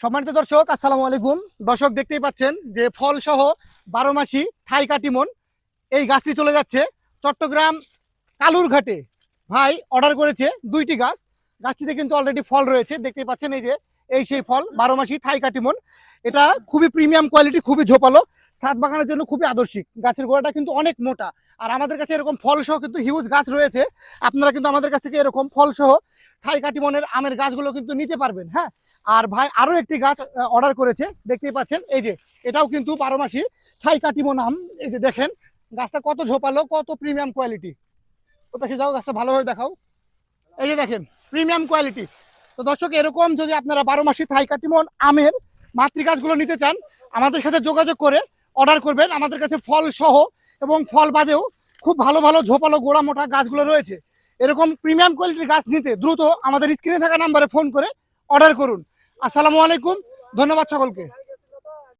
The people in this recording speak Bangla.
সম্মানিত দর্শক, আসসালামু আলাইকুম। দর্শক, দেখতেই পাচ্ছেন যে ফল সহ বারো মাসি থাই কাটিমন এই গাছটি চলে যাচ্ছে চট্টগ্রাম কালুরঘাটে। ভাই অর্ডার করেছে দুইটি গাছ। গাছটিতে কিন্তু অলরেডি ফল রয়েছে। দেখতেই পাচ্ছেন এই যে, এই সেই ফল, বারো মাসি থাই কাটিমন এটা খুবই প্রিমিয়াম কোয়ালিটি খুবই ঝোপালো। সাত বাগানের জন্য খুবই আদর্শিক। গাছের গোড়াটা কিন্তু অনেক মোটা। আর আমাদের কাছে এরকম ফল সহ কিন্তু হিউজ গাছ রয়েছে। আপনারা কিন্তু আমাদের কাছ থেকে এরকম ফল সহ থাই কাটিমনের আমের গাছগুলো কিন্তু নিতে পারবেন হ্যাঁ? আর ভাই আরও একটি গাছ অর্ডার করেছে, দেখতেই পাচ্ছেন, এই যে, এটাও কিন্তু বারো মাসি থাই কাটিমন আম, এই যে দেখেন, গাছটা কত ঝোপালো, কত প্রিমিয়াম কোয়ালিটি ওটাকে যাও, গাছটা ভালোভাবে দেখাও। এই যে দেখেন প্রিমিয়াম কোয়ালিটি তো দর্শক, এরকম যদি আপনারা বারো মাসি থাই কাটিমন আমের মাতৃ গাছগুলো নিতে চান, আমাদের সাথে যোগাযোগ করে অর্ডার করবেন। আমাদের কাছে ফল সহ এবং ফল বাদেও খুব ভালো ভালো ঝোপালো গোড়া মোটা গাছগুলো রয়েছে। এরকম প্রিমিয়াম কোয়ালিটির গাছ নিতে দ্রুত আমাদের স্ক্রিনে থাকা নাম্বারে ফোন করে অর্ডার করুন। আসসালামু আলাইকুম, ধন্যবাদ সকলকে।